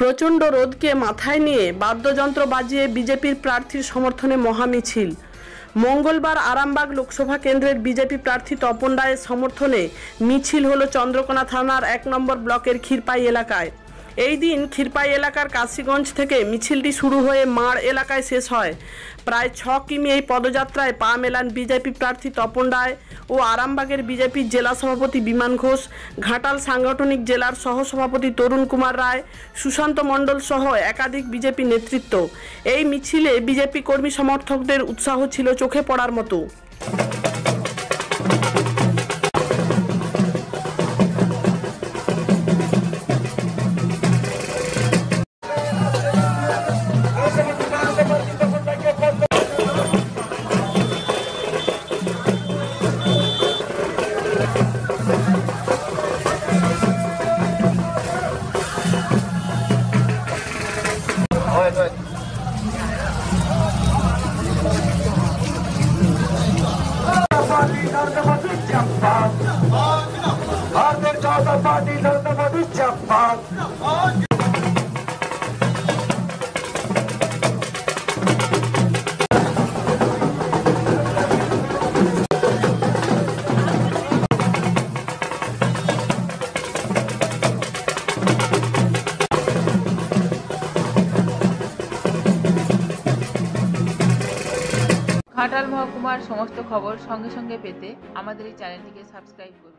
প্রচণ্ড রোদকে মাথায় নিয়ে বাদ্যযন্ত্র বাজিয়ে বিজেপির প্রার্থীর সমর্থনে মহামিছিল। মঙ্গলবার আরামবাগ লোকসভা কেন্দ্রের বিজেপি প্রার্থী তপন রায়ের সমর্থনে মিছিল হলো চন্দ্রকোনা থানার এক নম্বর ব্লকের ক্ষীরপাই এলাকায়। এই দিন ক্ষীরপাই এলাকার কাশীগঞ্জ থেকে মিছিলটি শুরু হয়ে মাড় এলাকায় শেষ হয়। প্রায় ছ কিমি এই পদযাত্রায় পা মেলান বিজেপি প্রার্থী তপন রায় ও আরামবাগের বিজেপির জেলা সভাপতি বিমান ঘোষ, ঘাটাল সাংগঠনিক জেলার সহসভাপতি তরুণ কুমার রায়, সুশান্ত মণ্ডল সহ একাধিক বিজেপি নেতৃত্ব। এই মিছিলে বিজেপি কর্মী সমর্থকদের উৎসাহ ছিল চোখে পড়ার মতো। জাপানি ধন্যবাদী জাপান ঘাটাল মহকুমার সমস্ত খবর সঙ্গে সঙ্গে পেতে আমাদের এই চ্যানেলটিকে সাবস্ক্রাইব করুন।